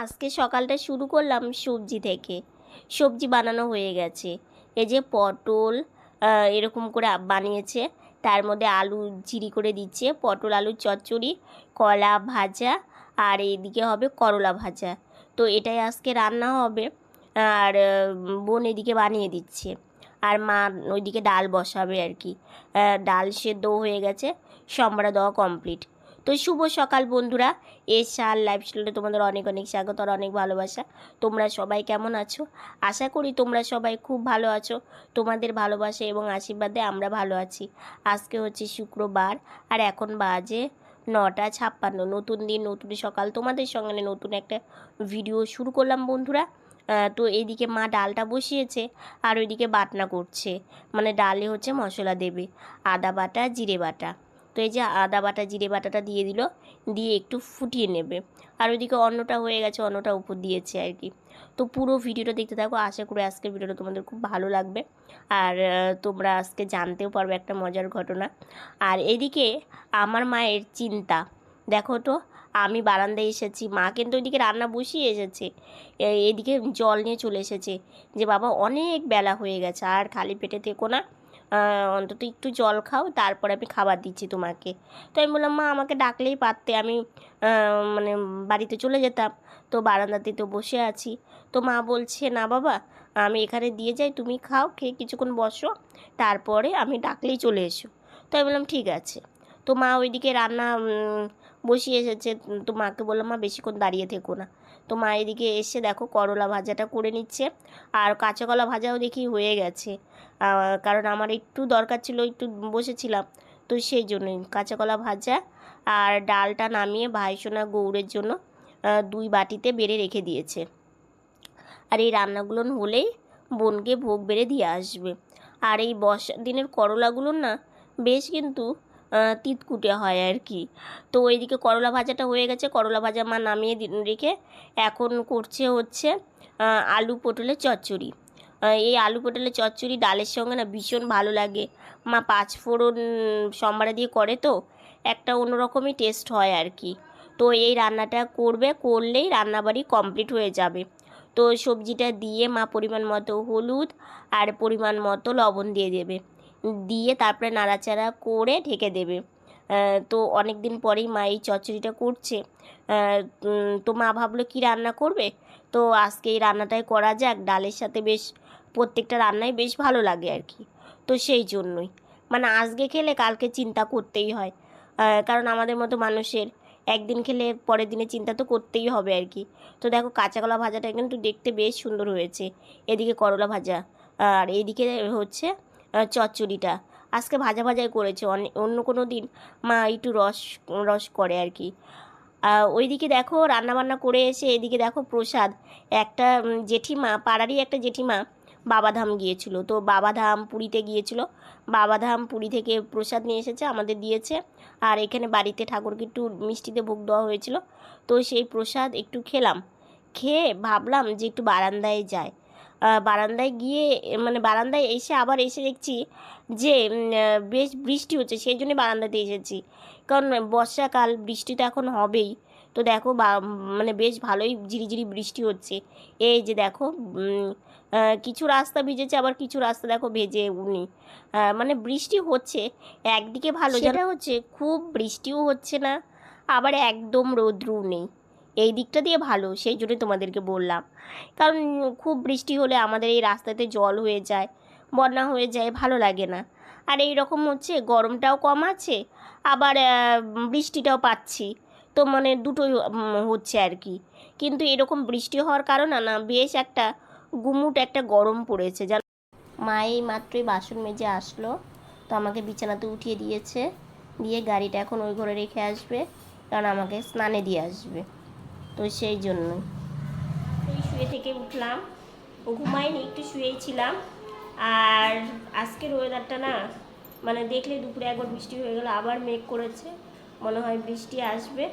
আজকে সকালটা শুরু করলাম সবজি থেকে। সবজি বানানো হয়ে গেছে। এই যে পটল এরকম করে বানিয়েছে। তার মধ্যে আলু চিরি করে দিচ্ছে। পটল আলুর চচ্চড়ি, কলা ভাজা আর এইদিকে হবে করলা ভাজা। তো এটাই আজকে রান্না হবে। আর, বোন এদিকে বানিয়ে দিচ্ছে। আর মা ওইদিকে ডাল বসাবে আর কি। ডাল সেদ্ধ হয়ে গেছে। সম্বরা দেওয়া কমপ্লিট তো শুভ সকাল, বন্ধুরা। এশার লাইফস্টাইলে তোমাদের অনেক অনেক স্বাগত আর অনেক ভালোবাসা। তোমরা সবাই কেমন আছো? আশা করি তোমরা সবাই খুব ভালো আছো। তোমাদের ভালোবাসা এবং আশীর্বাদে আমরা ভালো আছি। আজকে হচ্ছে শুক্রবার আর এখন বাজে নটা ছাপ্পান্ন। নতুন দিন, নতুন সকাল। তোমাদের সঙ্গে নতুন একটা ভিডিও শুরু করলাম, বন্ধুরা। তো এইদিকে মা ডালটা বসিয়েছে আর ওইদিকে বাটনা করছে। মানে ডালে হচ্ছে মশলা দেবে। আদা বাটা, জিরে বাটা। তো এই যে আদা বাটা, জিরে বাটাটা দিয়ে দিল, দিয়ে একটু ফুটিয়ে নেবে। আর ওইদিকে অন্নটা হয়ে গেছে, অন্নটা উপর দিয়েছে আর কি। তো পুরো ভিডিওটা দেখতে থাকো, আশা করি আজকের ভিডিওটা তোমাদের খুব ভালো লাগবে। আর তোমরা আজকে জানতেও পারবে একটা মজার ঘটনা। আর এদিকে আমার মায়ের চিন্তা, দেখো তো, আমি বারান্দায় এসেছি, মা কিন্তু ওইদিকে রান্না বসিয়ে এসেছে। এদিকে জল নিয়ে চলে এসেছে, যে বাবা অনেক বেলা হয়ে গেছে, আর খালি পেটে থেকো না। অন্তত একটু জল খাও, তারপর আমি খাবার দিচ্ছি তোমাকে। তো আমি বললাম, মা, আমাকে ডাকলেই পারতে, আমি মানে বাড়িতে চলে যেতাম। তো বারান্দাতে তো বসে আছি। তো মা বলছে, না বাবা, আমি এখানে দিয়ে যাই, তুমি খাও, খেয়ে কিছুক্ষণ বসো, তারপরে আমি ডাকলেই চলে এসো। তো আমি বললাম, ঠিক আছে। তো মা ওইদিকে রান্না বসিয়ে এসেছে। তো মাকে বললাম, মা, বেশিক্ষণ দাঁড়িয়ে থেকো না। তো মা এদিকে এসে দেখো করলা ভাজাটা করে নিচ্ছে। আর কাঁচা কলা ভাজাও দেখি হয়ে গেছে। কারণ আমার একটু দরকার ছিল, একটু বসেছিলাম। তো সেই জন্যই কাঁচা কলা ভাজা আর ডালটা নামিয়ে ভাইসোনা গৌড়ের জন্য দুই বাটিতে বেড়ে রেখে দিয়েছে। আর এই রান্নাগুলো হলেই বোনকে ভোগ বেড়ে দিয়ে আসবে। আর এই বর্ষার দিনের করলাগুলো না বেশ কিন্তু তিতকুটে হয় আর কি। তো ওইদিকে করলা ভাজাটা হয়ে গেছে। করলা ভাজা মা নামিয়ে রেখে এখন করছে হচ্ছে আলু পটলের চচ্চড়ি। এই আলু পটলের চচ্চড়ি ডালের সঙ্গে না ভীষণ ভালো লাগে। মা পাঁচ ফোড়ন সম্বারা দিয়ে করে তো, একটা অন্যরকমই টেস্ট হয় আর কি। তো এই রান্নাটা করবে, করলেই রান্নাবাড়ি কমপ্লিট হয়ে যাবে। তো সবজিটা দিয়ে মা পরিমাণ মতো হলুদ আর পরিমাণ মতো লবণ দিয়ে দেবে। দিয়ে তারপরে নাড়াচাড়া করে ঢেকে দেবে। তো অনেক দিন পরেই মা এই চচ্চড়িটা করছে। তো মা ভাবলো, কি রান্না করবে? তো আজকে এই রান্নাটাই করা যাক। ডালের সাথে বেশ, প্রত্যেকটা রান্নাই বেশ ভালো লাগে আর কি। তো সেই জন্যই। মানে আজকে খেলে কালকে চিন্তা করতেই হয়। কারণ আমাদের মতো মানুষের একদিন খেলে পরের দিনে চিন্তা তো করতেই হবে আর কি। তো দেখো, কাঁচা কলা ভাজাটা কিন্তু দেখতে বেশ সুন্দর হয়েছে। এদিকে করলা ভাজা, আর এইদিকে হচ্ছে চচ্চড়িটা। আজকে ভাজা ভাজাই করেছে। অনে- অন্য কোনো দিন মা একটু রস রস করে আর কি। ওইদিকে দেখো রান্নাবান্না করে এসে এদিকে দেখো প্রসাদ। একটা জেঠিমা, পাড়ারই একটা জেঠিমা বাবাধাম গিয়েছিল। তো বাবাধাম পুরীতে গিয়েছিল। বাবাধাম পুরী থেকে প্রসাদ নিয়ে এসেছে, আমাদের দিয়েছে। আর এখানে বাড়িতে ঠাকুরকে একটু মিষ্টিতে ভোগ দেওয়া হয়েছিল। তো সেই প্রসাদ একটু খেলাম। খেয়ে ভাবলাম যে একটু বারান্দায় যায় বারান্দায় গিয়ে মানে বারান্দায় এসে আবার এসে দেখছি যে বেশ বৃষ্টি হচ্ছে সেই জন্য বারান্দাতে এসেছি। কারণ বর্ষাকাল বৃষ্টি তো এখন হবেই। তো দেখো বা মানে বেশ ভালোই ঝিরিঝিরি বৃষ্টি হচ্ছে। এই যে দেখো কিছু রাস্তা ভিজেছে আবার কিছু রাস্তা দেখো ভেজে উনি। মানে বৃষ্টি হচ্ছে একদিকে ভালো যেটা হচ্ছে খুব বৃষ্টিও হচ্ছে না আবার একদম রৌদ্রও নেই। এই দিকটা দিয়ে ভালো, সেই জন্যই তোমাদেরকে বললাম। কারণ খুব বৃষ্টি হলে আমাদের এই রাস্তাতে জল হয়ে যায়, বন্যা হয়ে যায়, ভালো লাগে না। আর এই রকম হচ্ছে, গরমটাও কম আছে, আবার বৃষ্টিটাও পাচ্ছি। তো মানে দুটোই হচ্ছে আর কি। কিন্তু এরকম বৃষ্টি হওয়ার কারণে না বেশ একটা গুমুট একটা গরম পড়েছে। জানো মা এই মাত্রই বাসন মেজে আসলো, তো আমাকে বিছানাতে উঠিয়ে দিয়েছে। দিয়ে গাড়িটা এখন ওই ঘরে রেখে আসবে, কারণ আমাকে স্নানে দিয়ে আসবে। তো সেই জন্যই। এই শুয়ে থেকে উঠলাম। ঘুমাইনি একটু শুয়েই ছিলাম। আর আজকের ওয়েদারটা না মানে দেখলে দুপুরে একবার বৃষ্টি হয়ে গেল, আবার মেঘ করেছে। মনে হয় বৃষ্টি আসবে।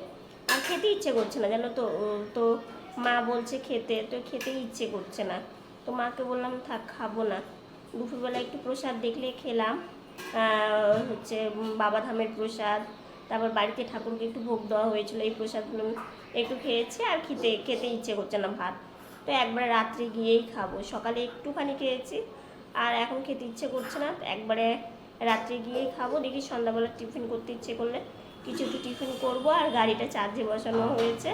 আর খেতে ইচ্ছে করছে না, জানো তো? তো মা বলছে খেতে, তো খেতে ইচ্ছে করছে না। তো মাকে বললাম, থাক, খাব না। দুপুরবেলা একটু প্রসাদ দেখলে খেলাম। হচ্ছে বাবাধামের প্রসাদ, তারপর বাড়িতে ঠাকুরকে একটু ভোগ দেওয়া হয়েছিল, এই প্রসাদগুলো একটু খেয়েছি আর খেতে খেতে ইচ্ছে করছে না ভাত। তো একবারে রাত্রে গিয়েই খাব। সকালে একটুখানি খেয়েছি আর এখন খেতে ইচ্ছে করছে না। একবারে রাত্রে গিয়েই খাব। দেখি সন্ধ্যাবেলা টিফিন করতে ইচ্ছে করলে কিছু একটু টিফিন করব আর গাড়িটা চার্জে বসানো হয়েছে।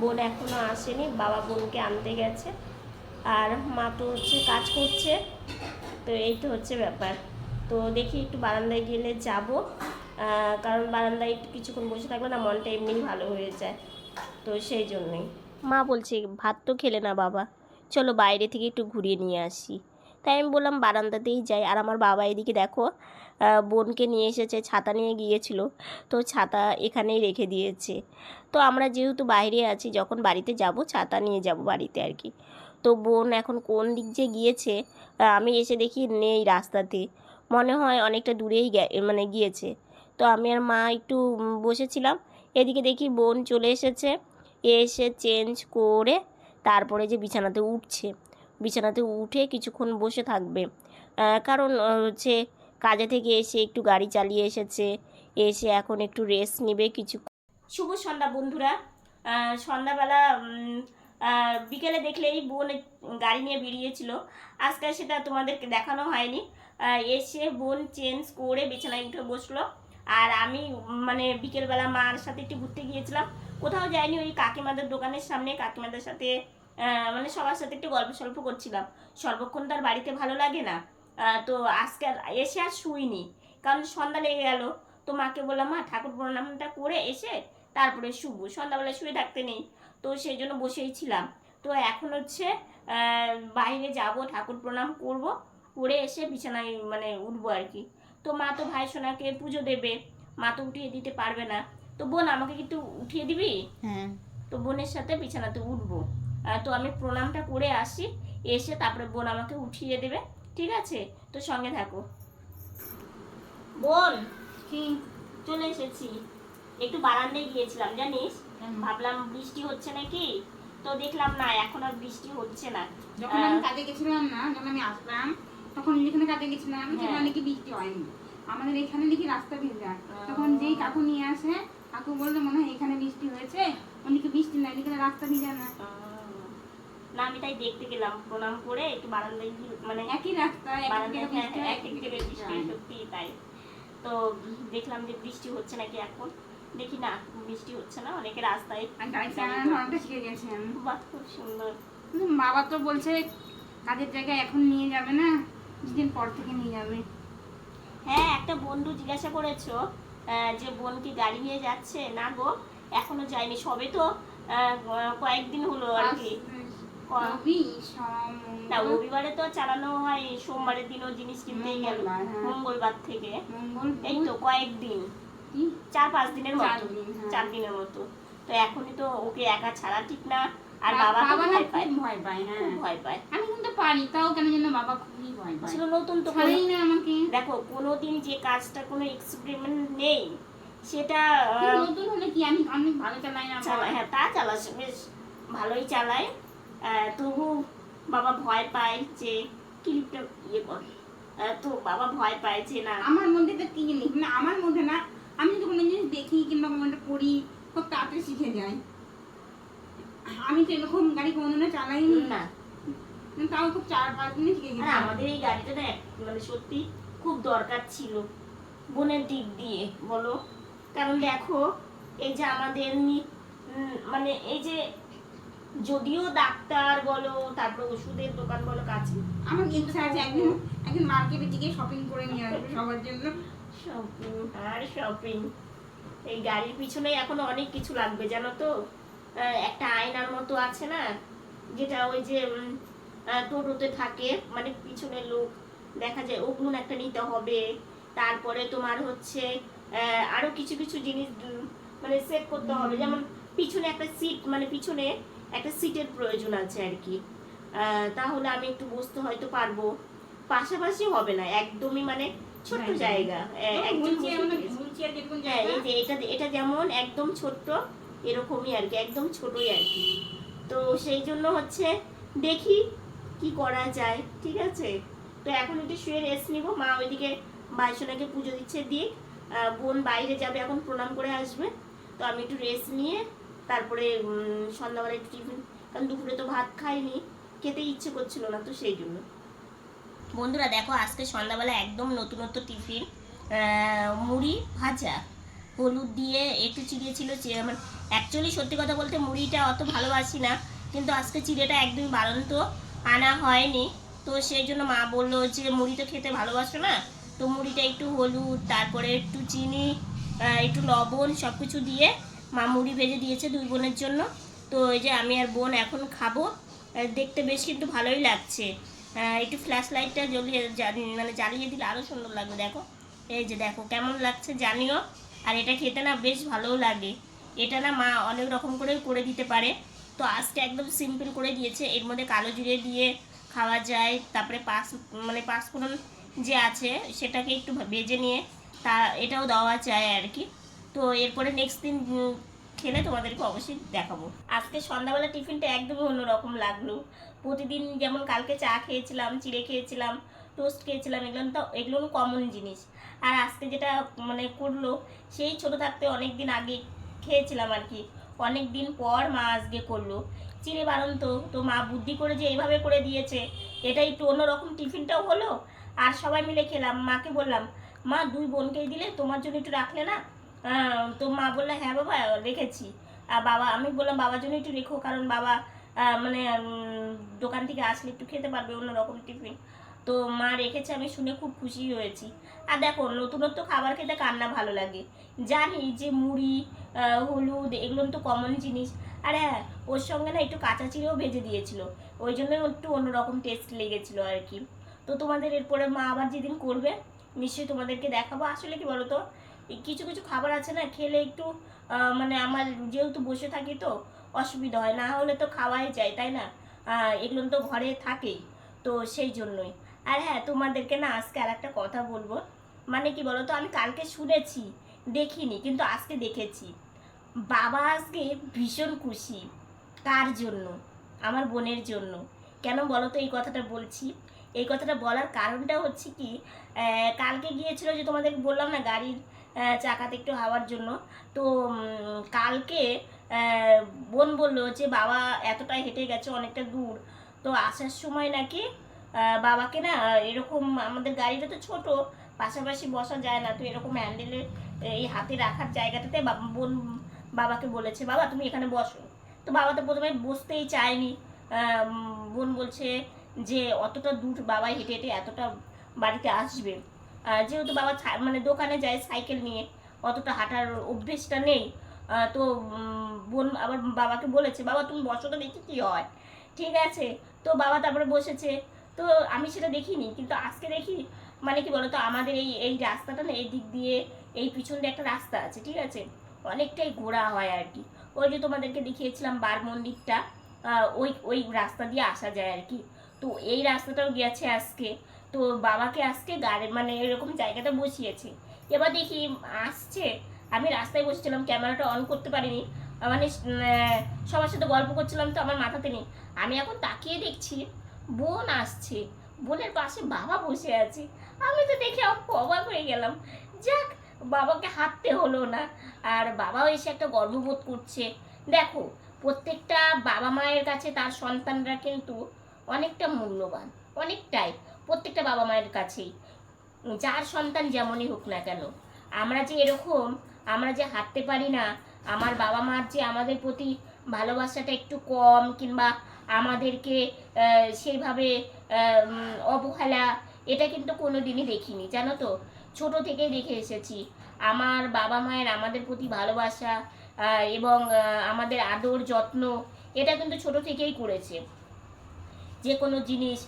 বোন এখনও আসেনি। বাবা বোনকে আনতে গেছে। আর মা তো হচ্ছে কাজ করছে। তো এই তো হচ্ছে ব্যাপার। তো দেখি একটু বারান্দায় গেলে যাব। কারণ বারান্দায় একটু কিছুক্ষণ বসে থাকলে না মনটা এমনিই ভালো হয়ে যায়। তো সেই জন্যই। মা বলছে, ভাত তো খেলে না বাবা। চলো বাইরে থেকে একটু ঘুরিয়ে নিয়ে আসি। তাই আমি বললাম, বারান্দাতেই যাই। আর আমার বাবা এদিকে দেখো বোনকে নিয়ে এসেছে, ছাতা নিয়ে গিয়েছিল। তো ছাতা এখানেই রেখে দিয়েছে। তো আমরা যেহেতু বাইরে আছি, যখন বাড়িতে যাব, ছাতা নিয়ে যাব বাড়িতে আর কি। তো বোন এখন কোন দিক যে গিয়েছে আমি এসে দেখি নেই রাস্তাতে। মনে হয় অনেকটা দূরেই মানে গিয়েছে। তো আমি আর মা একটু বসেছিলাম। এদিকে দেখি বোন চলে এসেছে। এসে চেঞ্জ করে তারপরে যে বিছানাতে উঠছে, বিছানাতে উঠে কিছুক্ষণ বসে থাকবে। কারণ হচ্ছে কাজে থেকে এসে একটু গাড়ি চালিয়ে এসেছে, এসে এখন একটু রেস্ট নেবে কিছু। শুভ সন্ধ্যা বন্ধুরা। সন্ধ্যাবেলা বিকেলে দেখলেই বোন গাড়ি নিয়ে বেরিয়েছিল। আজকে সেটা তোমাদেরকে দেখানো হয়নি। এসে বোন চেঞ্জ করে বিছানায় উঠে বসল। আর আমি মানে বিকেলবেলা মার সাথে একটু ঘুরতে গিয়েছিলাম। কোথাও যাইনি, ওই কাকিমাদের দোকানের সামনে, কাকিমাদের সাথে মানে সবার সাথে একটু গল্প সল্প করছিলাম। সর্বক্ষণ তার বাড়িতে ভালো লাগে না। তো আজকে আর এসে আর শুইনি। কারণ সন্ধ্যা লেগে গেল। তো মাকে বললাম, মা, ঠাকুর প্রণামটা করে এসে তারপরে শুভ সন্ধ্যাবেলা শুয়ে থাকতে নেই। তো সেই জন্য বসেই ছিলাম। তো এখন হচ্ছে বাইরে যাব, ঠাকুর প্রণাম করব, করে এসে বিছানায় মানে উঠবো আর কি। তো মা তো ভাই সোনাকে পুজো দেবে। মা তো উঠিয়ে দিতে পারবে না। তো বোন আমাকে কিন্তু উঠিয়ে দিবি? হ্যাঁ। তো বোনের সাথে বিছানাতে উঠবো। তো আমি প্রণামটা করে আসি এসে তারপরে বোন আমাকে উঠিয়ে দেবে ঠিক আছে? তো সঙ্গে থাকো। বোন কি? চলে এসেছি। একটু বারান্দায় গিয়েছিলাম জানিস? ভাবলাম বৃষ্টি হচ্ছে নাকি? তো দেখলাম না এখন আর বৃষ্টি হচ্ছে না। যখন আমি কাজে গেছিলাম না যখন আমি আসলাম তখন যেখানে কাজে গেছিলাম হ্যাঁ। সেখানে নাকি বৃষ্টি হয়নি। আমাদের এখানে দেখি রাস্তা ভেজা। তখন যেই কাকু নিয়ে আসে কাকু বলল মনে হয় এখানে বৃষ্টি হয়েছে। ওদিকে বৃষ্টি না এদিকে রাস্তা ভেজা না? না আমি তাই দেখতে গেলাম প্রণাম করে একটু বারান্দায় মানে একই রাস্তা একদিকে হ্যাঁ, বৃষ্টি হয়। সত্যি তাই। তো দেখলাম যে বৃষ্টি হচ্ছে নাকি এখন। দেখি না বৃষ্টি হচ্ছে না অনেকে রাস্তায় শিখে গেছেন। বাহ খুব সুন্দর। বাবা তো বলছে কাজের জায়গায় এখন নিয়ে যাবে না কিছুদিন পর থেকে নিয়ে যাবে। হ্যাঁ একটা বন্ধু জিজ্ঞাসা করেছ যে বোন কি গাড়ি নিয়ে যাচ্ছে না গো এখনও যায়নি সবে তো কয়েকদিন হলো আর কি। ক- রবি, সোম, না রবিবারে তো চালানো হয় সোমবারের দিনও জিনিস কিনতেই গেল। মঙ্গলবার, হ্যাঁ। থেকে। এই তো কয়েকদিন। চার পাঁচ দিনের মতো। হ্যাঁ। চার দিনের মতো। তো এখনই তো ওকে একা ছাড়া ঠিক না। আর বাবা তো বাবা না ভয় পায়। ভয় পায় হ্যাঁ। ভয় পায়। আমি পারি তাও কেন যেন বাবা খুবই ভয় পায়। নতুন তো ছাড়েই না আমাকে। দেখো কোনোদিন যে কাজটা কোনো এক্সপেরিমেন্ট নেই সেটা নতুন হলে কি আমি অনেক ভালো চালাই না হ্যাঁ তা চালাস বেশ ভালোই চালায়। তবু বাবা ভয় পায় যে ক্লিপটা ইয়ে কর। তো বাবা ভয় পায় যে না। আমার মধ্যে তো কি জিনিস মানে আমার মধ্যে না আমি যদি কোনো জিনিস দেখি কিংবা কোনো একটা করি খুব তাড়াতাড়ি শিখে যাই আমি তো এরকম গাড়ি কোনোদিনও চালাই না। তাও খুব চার পাঁচ দিনে শিখে গেছি। আমাদের এই গাড়িটা না মানে সত্যি খুব দরকার ছিল বোনের দিক দিয়ে বলো। কারণ দেখো এই যে আমাদের মানে এই যে যদিও ডাক্তার বলো তারপর ওষুধের দোকান বলো কাছে আমার আছে একদিন একদিন মার্কেটে গিয়ে শপিং করে নিয়ে আসব সবার জন্য। শপিং আর শপিং এই গাড়ির পিছনে এখন অনেক কিছু লাগবে জানো তো? একটা আয়নার মতো আছে না? যেটা ওই যে টোটোতে থাকে। মানে পিছনে লোক দেখা যায় ওগুলো একটা নিতে হবে। তারপরে তোমার হচ্ছে আহ, আরও কিছু কিছু জিনিস মানে সেট করতে হবে। যেমন পিছনে একটা সিট মানে পিছনে একটা সিটের প্রয়োজন আছে আর কি তাহলে আমি একটু বসতে হয়তো পারব। পাশাপাশি হবে না একদমই মানে ছোট্ট জায়গা। হ্যাঁ এটা এটা যেমন একদম ছোট্ট এরকমই আর কি একদম ছোটই আর কি তো সেই জন্য হচ্ছে দেখি কি করা যায়, ঠিক আছে? তো এখন একটু শুয়ে রেস্ট নিব। মা ওইদিকে বাইশনাকে পুজো দিচ্ছে দিয়ে বোন বাইরে যাবে, এখন প্রণাম করে আসবে। তো আমি একটু রেস্ট নিয়ে তারপরে সন্ধ্যাবেলা একটু টিফিন। কারণ দুপুরে তো ভাত খাইনি, খেতে ইচ্ছে করছিল না, তো সেই জন্য। বন্ধুরা, দেখো, আজকে সন্ধ্যাবেলা একদম নতুনত্ব টিফিন। মুড়ি ভাজা, হলুদ দিয়ে একটু চিড়িয়েছিল মানে অ্যাকচুয়ালি সত্যি কথা বলতে মুড়িটা অত ভালোবাসি না, কিন্তু আজকে চিড়েটা একদমই বাড়ন্ত। আনা হয়নি। তো সেই জন্য মা বলল যে, মুড়ি তো খেতে ভালোবাসো না। তো মুড়িটা একটু হলুদ, তারপরে একটু চিনি একটু লবণ সব কিছু দিয়ে মা মুড়ি ভেজে দিয়েছে দুই বোনের জন্য। তো এই যে আমি আর বোন এখন খাব দেখতে বেশ কিন্তু ভালোই লাগছে। একটু ফ্ল্যাশ লাইটটা জ্বলিয়ে মানে জ্বালিয়ে দিলে আরও সুন্দর লাগবে, দেখো। এই যে দেখো, কেমন লাগছে জানিও। আর এটা খেতে না বেশ ভালোও লাগে। এটা না মা অনেক রকম করে করে দিতে পারে। তো আজকে একদম সিম্পল করে দিয়েছে। এর মধ্যে কালো জিরে দিয়ে খাওয়া যায়, তারপরে পাঁচ মানে পাঁচফোড়ন যে আছে, সেটাকে একটু বেজে নিয়ে তা, এটাও দেওয়া যায় আর কি। তো এরপরে নেক্সট দিন খেলে তোমাদেরকে অবশ্যই দেখাবো। আজকে সন্ধ্যাবেলা টিফিনটা একদমই অন্যরকম লাগল। প্রতিদিন যেমন কালকে চা খেয়েছিলাম, চিড়ে খেয়েছিলাম, টোস্ট খেয়েছিলাম, এগুলো তো, এগুলো কমন জিনিস। আর আজকে যেটা মানে করল, সেই ছোট থাকতে অনেক দিন আগে খেয়েছিলাম আর কি। অনেক দিন পর মা আজকে করল। চিড়ে বারণ তো তো মা বুদ্ধি করে যে এইভাবে করে দিয়েছে, এটা একটু অন্যরকম টিফিনটাও হলো? আর সবাই মিলে খেলাম, মাকে বললাম, মা, দুই বোনকেই দিলে? তোমার জন্য একটু রাখলে না? তো মা বলল হ্যাঁ বাবা, রেখেছি। আর বাবা, আমি বললাম, বাবার জন্য একটু রেখো, কারণ বাবা মানে দোকান থেকে আসলে একটু খেতে পারবে অন্যরকম টিফিন। তো মা রেখেছে, আমি শুনে খুব খুশি হয়েছি। আর দেখো, নতুনত্ব খাবার খেতে কান্না ভালো লাগে? জানি যে মুড়ি হলুদ, এগুলো তো কমন জিনিস। আর হ্যাঁ ওর সঙ্গে না একটু কাঁচা চিড়েও ভেজে দিয়েছিল। ওই জন্য একটু অন্যরকম টেস্ট লেগেছিল আর কি। তো তোমাদের এরপরে মা আবার যেদিন করবে, নিশ্চয়ই তোমাদেরকে দেখাবো। আসলে কি বলো তো কিছু কিছু খাবার আছে না, খেলে একটু মানে আমার যেহেতু বসে থাকি তো, অসুবিধা হয়। না হলে তো খাওয়াই যায়, তাই না? এগুলো তো ঘরে থাকেই। তো সেই জন্যই। আর হ্যাঁ তোমাদেরকে না আজকে আর একটা কথা বলব। মানে কি বলো তো আমি কালকে শুনেছি, দেখিনি, কিন্তু আজকে দেখেছি। বাবা আজকে ভীষণ খুশি, কার জন্য? আমার বোনের জন্য। কেন বলো তো এই কথাটা বলছি? এই কথাটা বলার কারণটা হচ্ছে কি কালকে গিয়েছিল যে তোমাদের বললাম না গাড়ির চাকাতে একটু হাওয়ার জন্য? তো কালকে বোন বলল যে, বাবা, এতটাই হেঁটে গেছে, অনেকটা দূর। তো আসার সময় নাকি বাবাকে না এরকম আমাদের গাড়িটা তো ছোট, পাশাপাশি বসা যায় না। তো এরকম হ্যান্ডেলে এই হাতে রাখার জায়গাটাতে বোন বাবাকে বলেছে, বাবা, তুমি এখানে বসো। তো বাবা তো প্রথমে বসতেই চায়নি। বোন বলছে যে, অতটা দূর বাবা হেঁটে হেঁটে এতটা বাড়িতে আসবে। যেহেতু বাবা মানে দোকানে যায় সাইকেল নিয়ে, অতটা হাঁটার অভ্যেসটা নেই। তো বোন আবার বাবাকে বলেছে, বাবা, তুমি বসো তো দেখি কী হয়। ঠিক আছে। তো বাবা তারপরে বসেছে তো আমি সেটা দেখিনি, কিন্তু আজকে দেখি মানে কি বলতো, আমাদের এই এই রাস্তাটা না, এই দিক দিয়ে, এই পিছন দিয়ে একটা রাস্তা আছে, ঠিক আছে? অনেকটাই ঘোরা হয় আর কি। ওই যে তোমাদেরকে দেখিয়েছিলাম বার মন্দিরটা ওই ওই রাস্তা দিয়ে আসা যায় আর কি। তো এই রাস্তাটাও গেছে আজকে। তো বাবাকে আজকে গাড়ি মানে এরকম জায়গাটা বসিয়েছে। এবার দেখি, আসছে। আমি রাস্তায় বসেছিলাম, ক্যামেরাটা অন করতে পারিনি। মানে সবার সাথে গল্প করছিলাম তো, আমার মাথাতে নেই। আমি এখন তাকিয়ে দেখছি। বোন আসছে। বোনের পাশে বাবা বসে আছে। আমি তো দেখে অবাক হয়ে গেলাম। যাক, বাবাকে হাঁটতে হলো না। আর বাবাও এসে একটা গর্ববোধ করছে। দেখো, প্রত্যেকটা বাবা মায়ের কাছে তার সন্তানরা কিন্তু অনেকটা মূল্যবান, অনেকটাই প্রত্যেকটা বাবা মায়ের কাছেই। যার সন্তান যেমনই হোক না কেন, আমরা যে এরকম, আমরা যে হাঁটতে পারি না, আমার বাবা মার যে আমাদের প্রতি ভালোবাসাটা একটু কম কিংবা আমাদেরকে সেইভাবে অবহেলা, এটা কিন্তু কোনো দিনই দেখিনি, জানো তো? ছোট থেকেই দেখে এসেছি। আমার বাবা মায়ের আমাদের প্রতি ভালোবাসা এবং আমাদের আদর, যত্ন, এটা কিন্তু ছোট থেকেই করেছে। যে কোনো জিনিস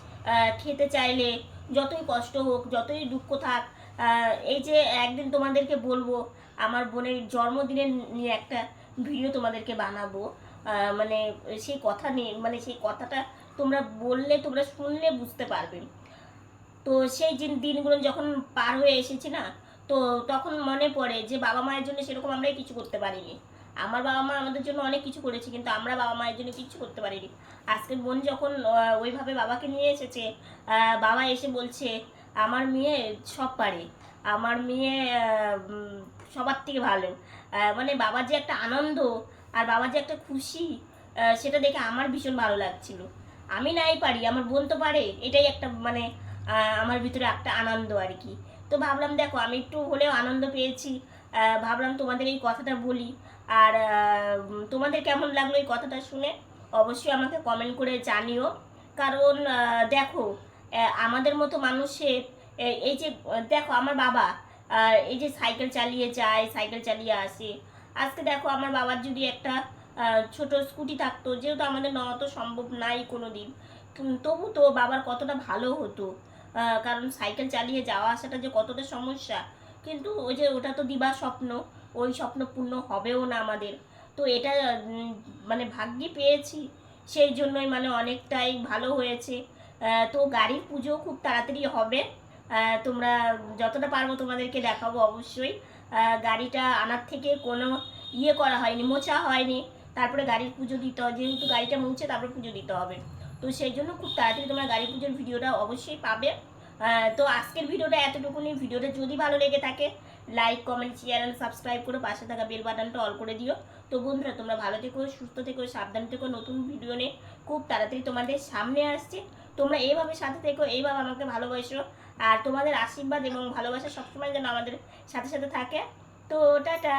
খেতে চাইলে যতই কষ্ট হোক, যতই দুঃখ থাক এই যে একদিন তোমাদেরকে বলব, আমার বোনের জন্মদিনের নিয়ে একটা ভিডিও তোমাদেরকে বানাবো মানে সেই কথা নিয়ে মানে সেই কথাটা তোমরা বললে, তোমরা শুনলে বুঝতে পারবে। তো সেই দিন- দিনগুলো যখন পার হয়ে এসেছি না, তো তখন মনে পড়ে যে বাবা মায়ের জন্য সেরকম আমরাই কিছু করতে পারিনি। আমার বাবা মা আমাদের জন্য অনেক কিছু করেছে, কিন্তু আমরা বাবা মায়ের জন্য কিছু করতে পারিনি। আজকের বোন যখন ওইভাবে বাবাকে নিয়ে এসেছে বাবা এসে বলছে, আমার মেয়ে সব পারে। আমার মেয়ে সবার থেকে ভালো। মানে বাবার যে একটা আনন্দ আর বাবা যে একটা খুশি সেটা দেখে আমার ভীষণ ভালো লাগছিল। আমি নাই পারি, আমার বোন তো পারে, এটাই একটা মানে আমার ভিতরে একটা আনন্দ আর কি। তো ভাবলাম দেখো, আমি একটু হলেও আনন্দ পেয়েছি ভাবলাম তোমাদের এই কথাটা বলি, আর তোমাদের কেমন লাগল এই কথাটা শুনে, অবশ্যই আমাকে কমেন্ট করে জানিও। কারণ দেখো আমাদের মতো মানুষের এই যে, দেখো, আমার বাবা এই যে সাইকেল চালিয়ে যায়, সাইকেল চালিয়ে আসে, আজকে দেখো, আমার বাবার যদি একটা ছোট স্কুটি থাকতো, যেহেতু আমাদের নেওয়া তো সম্ভব নাই কোনো দিন তবু তো বাবার কতটা ভালো হতো কারণ সাইকেল চালিয়ে যাওয়া আসাটা যে কতটা সমস্যা। কিন্তু ওই যে ওটা তো দিবা স্বপ্ন, ওই স্বপ্ন পূর্ণ হবেও না আমাদের। তো এটা মানে ভাগ্যে পেয়েছি, সেই জন্যই মানে অনেকটাই ভালো হয়েছে। তো গাড়ির পুজো খুব তাড়াতাড়ি হবে। তোমরা যতটা পারব তোমাদেরকে দেখাবো অবশ্যই। গাড়িটা আনার থেকে কোনো ইয়ে করা হয়নি, মোছা হয়নি। তারপরে গাড়ির পুজো দিতে হয়, যেহেতু গাড়িটা মুছে তারপরে পুজো দিতে হবে। তো সেই জন্য খুব তাড়াতাড়ি তোমরা গাড়ি পুজোর ভিডিওটা অবশ্যই পাবে। তো আজকের ভিডিওটা এতটুকুনি। ভিডিওটা যদি ভালো লেগে থাকে like comment share and subscribe করে পাশে থাকা বেল বাটনটা অল করে দিও। তো বন্ধুরা, তোমরা ভালো থেকো, সুস্থ থেকো, সাবধান থেকো। নতুন ভিডিও নিয়ে খুব তাড়াতাড়ি তোমাদের সামনে আসছে। তোমরা এইভাবে সাথে থেকো, এইভাবে আমাকে ভালোবাসো। আর তোমাদের আশীর্বাদ এবং ভালোবাসা সবসময় যেন আমাদের সাথে সাথে থাকে। তো টাটা।